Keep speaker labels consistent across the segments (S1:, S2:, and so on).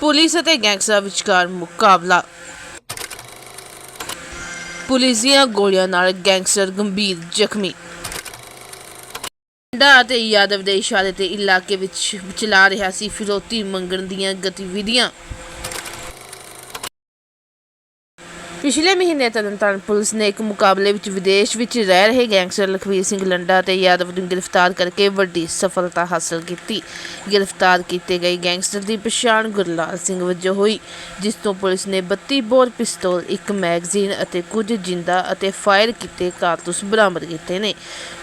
S1: Police ਅਤੇ gangster ਵਿਚਕਾਰ ਮੁਕਾਬਲਾ। ਪੁਲਿਸ ਦੀਆਂ ਗੋਲੀਆਂ ਨਾਲ ਗੈਂਗਸਟਰ ਗੰਭੀਰ ਜ਼ਖਮੀ। ਡਾ ਅਤੇ ਯਾਦਵ ਦੇ ਇਸ਼ਾਰੇ ਤੇ ਇਲਾਕੇ ਵਿੱਚ ਚਲਾ ਰਿਹਾ ਸੀ ਫਿਰੋਤੀ ਮੰਗਣ ਦੀਆਂ ਗਤੀਵਿਧੀਆਂ। ਪਿਛਲੇ ਮਹੀਨੇ ਤਰਨਤਾਰਨ ਪੁਲਿਸ ਨੇ ਇੱਕ ਮੁਕਾਬਲੇ ਵਿੱਚ ਵਿਦੇਸ਼ ਵਿੱਚ ਰਹਿ ਰਹੇ ਗੈਂਗਸਟਰ ਲਖਵੀਰ ਸਿੰਘ ਲੰਡਾ ਅਤੇ ਯਾਦਵ ਨੂੰ ਗ੍ਰਿਫਤਾਰ ਕਰਕੇ ਵੱਡੀ ਸਫਲਤਾ ਹਾਸਲ ਕੀਤੀ। ਗ੍ਰਿਫਤਾਰ ਕੀਤੇ ਗਏ ਗੈਂਗਸਟਰ ਦੀ ਪਛਾਣ ਗੁਰਲਾਲ ਸਿੰਘ ਵਜੋਂ ਹੋਈ, ਜਿਸ ਤੋਂ ਪੁਲਿਸ ਨੇ 32 ਬੋਰ ਪਿਸਤੌਲ, ਇੱਕ ਮੈਗਜ਼ੀਨ ਅਤੇ ਕੁਝ ਜਿੰਦਾ ਅਤੇ ਫਾਇਰ ਕੀਤੇ ਕਾਰਤੂਸ ਬਰਾਮਦ ਕੀਤੇ ਨੇ।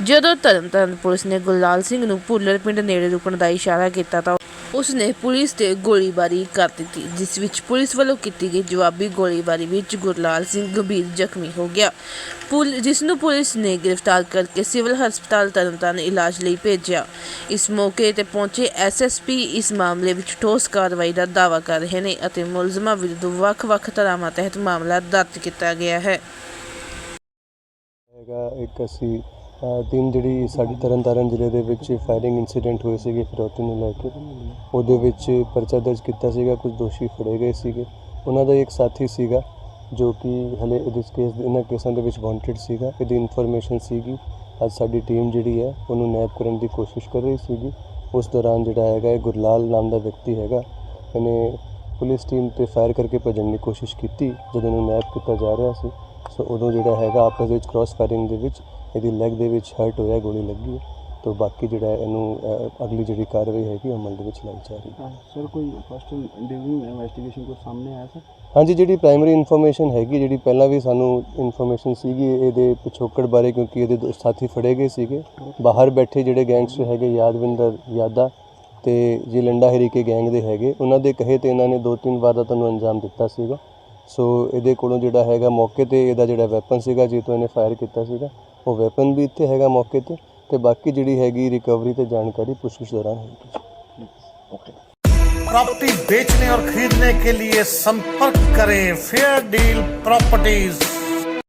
S1: ਜਦੋਂ ਤਰਨਤਾਰਨ ਪੁਲਿਸ ਨੇ ਗੁਰਲਾਲ ਸਿੰਘ ਨੂੰ ਭੁੱਲਰ ਪਿੰਡ ਨੇੜੇ ਰੁਕਣ ਦਾ ਇਸ਼ਾਰਾ ਕੀਤਾ ਤਾਂ ਉਸ ਨੇ ਪੁਲਿਸ ਤੇ ਗੋਲੀਬਾਰੀ ਕਰ ਦਿੱਤੀ, ਜਿਸ ਵਿੱਚ ਪੁਲਿਸ ਵੱਲੋਂ ਕੀਤੀ ਗਈ ਜਵਾਬੀ ਗੋਲੀਬਾਰੀ ਵਿੱਚ ਗੁਰਲਾਲ ਸਿੰਘ ਗੰਭੀਰ ਜ਼ਖਮੀ ਹੋ ਗਿਆ। ਜਿਸ ਨੂੰ ਪੁਲਿਸ ਨੇ ਗ੍ਰਿਫਤਾਰ ਕਰਕੇ ਸਿਵਲ ਹਸਪਤਾਲ ਤਰਨਤਾਰਨ ਇਲਾਜ ਲਈ ਭੇਜਿਆ। ਇਸ ਮੌਕੇ ਤੇ ਪਹੁੰਚੇ ਐਸਐਸਪੀ ਇਸ ਮਾਮਲੇ ਵਿੱਚ ਠੋਸ ਕਾਰਵਾਈ ਦਾ ਦਾਅਵਾ ਕਰ ਰਹੇ ਨੇ ਅਤੇ ਮੁਲਜ਼ਮਾਂ ਵਿਰੁੱਧ ਵੱਖ-ਵੱਖ ਧਾਰਾਵਾਂ ਤਹਿਤ ਮਾਮਲਾ ਦਰਜ ਕੀਤਾ ਗਿਆ ਹੈ।
S2: ਹੈਗਾ ਇੱਕ ਅਸੀਂ ਦਿਨ ਜਿਹੜੀ ਸਾਡੀ ਤਰਨਤਾਰਨ ਜ਼ਿਲ੍ਹੇ ਦੇ ਵਿੱਚ ਫਾਇਰਿੰਗ ਇਨਸੀਡੈਂਟ ਹੋਏ ਸੀਗੇ ਫਿਰੌਤੀ ਨੂੰ ਲੈ ਕੇ। ਉਹਦੇ ਵਿੱਚ ਪਰਚਾ ਦਰਜ ਕੀਤਾ ਸੀਗਾ, ਕੁਝ ਦੋਸ਼ੀ ਫੜੇ ਗਏ ਸੀਗੇ। ਉਹਨਾਂ ਦਾ ਇੱਕ ਸਾਥੀ ਸੀਗਾ, ਜੋ ਕਿ ਹਲੇ ਇਸ ਕੇਸ ਇਹਨਾਂ ਕੇਸਾਂ ਦੇ ਵਿੱਚ ਵਾਂਟਡ ਸੀਗਾ। ਇਹਦੀ ਇਨਫੋਰਮੇਸ਼ਨ ਸੀਗੀ, ਅੱਜ ਸਾਡੀ ਟੀਮ ਜਿਹੜੀ ਹੈ, ਉਹਨੂੰ ਨੈਪ ਕਰਨ ਦੀ ਕੋਸ਼ਿਸ਼ ਕਰ ਰਹੀ ਸੀਗੀ। ਉਸ ਦੌਰਾਨ ਜਿਹੜਾ ਹੈਗਾ, ਇਹ ਗੁਰਲਾਲ ਨਾਮ ਦਾ ਵਿਅਕਤੀ ਹੈਗਾ, ਇਹਨੇ ਪੁਲਿਸ ਟੀਮ ਤੇ ਫਾਇਰ ਕਰਕੇ ਭੱਜਣ ਦੀ ਕੋਸ਼ਿਸ਼ ਕੀਤੀ, ਜਦੋਂ ਇਹਨੂੰ ਨੈਪ ਕੀਤਾ ਜਾ ਰਿਹਾ ਸੀ। ਸੋ ਉਦੋਂ ਜਿਹੜਾ ਹੈਗਾ, ਆਪਸ ਵਿੱਚ ਕ੍ਰਾਸ ਫਾਇਰਿੰਗ ਦੇ ਵਿੱਚ ਇਹਦੀ ਲੈਗ ਦੇ ਵਿੱਚ ਹਰਟ ਹੋਇਆ ਗੋਲੀ ਲੱਗੀ ਹੈ। ਤੋਂ ਬਾਕੀ ਜਿਹੜਾ ਇਹਨੂੰ ਅਗਲੀ ਜਿਹੜੀ ਕਾਰਵਾਈ ਹੈਗੀ ਉਹ ਅਮਲ ਦੇ ਵਿੱਚ ਲਾਈ ਜਾ ਰਹੀ ਹੈ।
S3: ਸਰ ਕੋਈ ਫਸਟ ਡਿਊਰਿੰਗ ਇਨਵੈਸਟੀਗੇਸ਼ਨ ਕੋ ਸਾਹਮਣੇ ਆਇਆ ਸਰ?
S2: ਹਾਂਜੀ ਜਿਹੜੀ ਪ੍ਰਾਇਮਰੀ ਇਨਫੋਰਮੇਸ਼ਨ ਹੈਗੀ ਜਿਹੜੀ ਪਹਿਲਾਂ ਵੀ ਸਾਨੂੰ ਇਨਫੋਰਮੇਸ਼ਨ ਸੀਗੀ ਇਹਦੇ ਪਿਛੋਕੜ ਬਾਰੇ ਕਿਉਂਕਿ ਇਹਦੇ ਦੋ ਸਾਥੀ ਫੜੇ ਗਏ ਸੀਗੇ। ਬਾਹਰ ਬੈਠੇ ਜਿਹੜੇ ਗੈਂਗਸਟਰ ਹੈਗੇ ਯਾਦਵਿੰਦਰ ਯਾਦਾ ਤੇ ਜੀ ਲੰਡਾ ਹਰੀਕੇ ਗੈਂਗ ਦੇ ਹੈਗੇ ਉਹਨਾਂ ਦੇ ਕਹੇ ਤੇ ਇਹਨਾਂ ਨੇ ਦੋ ਤਿੰਨ ਵਾਰ ਦਾ ਤੁਹਾਨੂੰ ਅੰਜਾਮ ਦਿੱਤਾ ਸੀਗਾ। ਸੋ ਇਹਦੇ ਕੋਲੋਂ ਜਿਹੜਾ ਹੈਗਾ ਮੌਕੇ ਤੇ ਇਹਦਾ ਜਿਹੜਾ ਵੈਪਨ ਸੀਗਾ ਜਿਹਤੋਂ ਇਹਨੇ ਫਾਇਰ ਕੀਤਾ ਸੀਗਾ। ਉਹ ਵੈਪਨ ਵੀ ਇੱਥੇ ਹੈਗਾ ਮੌਕੇ ਤੇ ਤੇ ਬਾਕੀ ਜਿਹੜੀ ਹੈਗੀ ਰਿਕਵਰੀ ਤੇ ਜਾਣਕਾਰੀ ਪੁੱਛਗਿੱਛ ਦੌਰਾਨ ਹੋਏਗੀ
S4: प्रॉपर्टी बेचने और खरीदने के लिए संपर्क करें फेयर डील प्रॉपर्टीज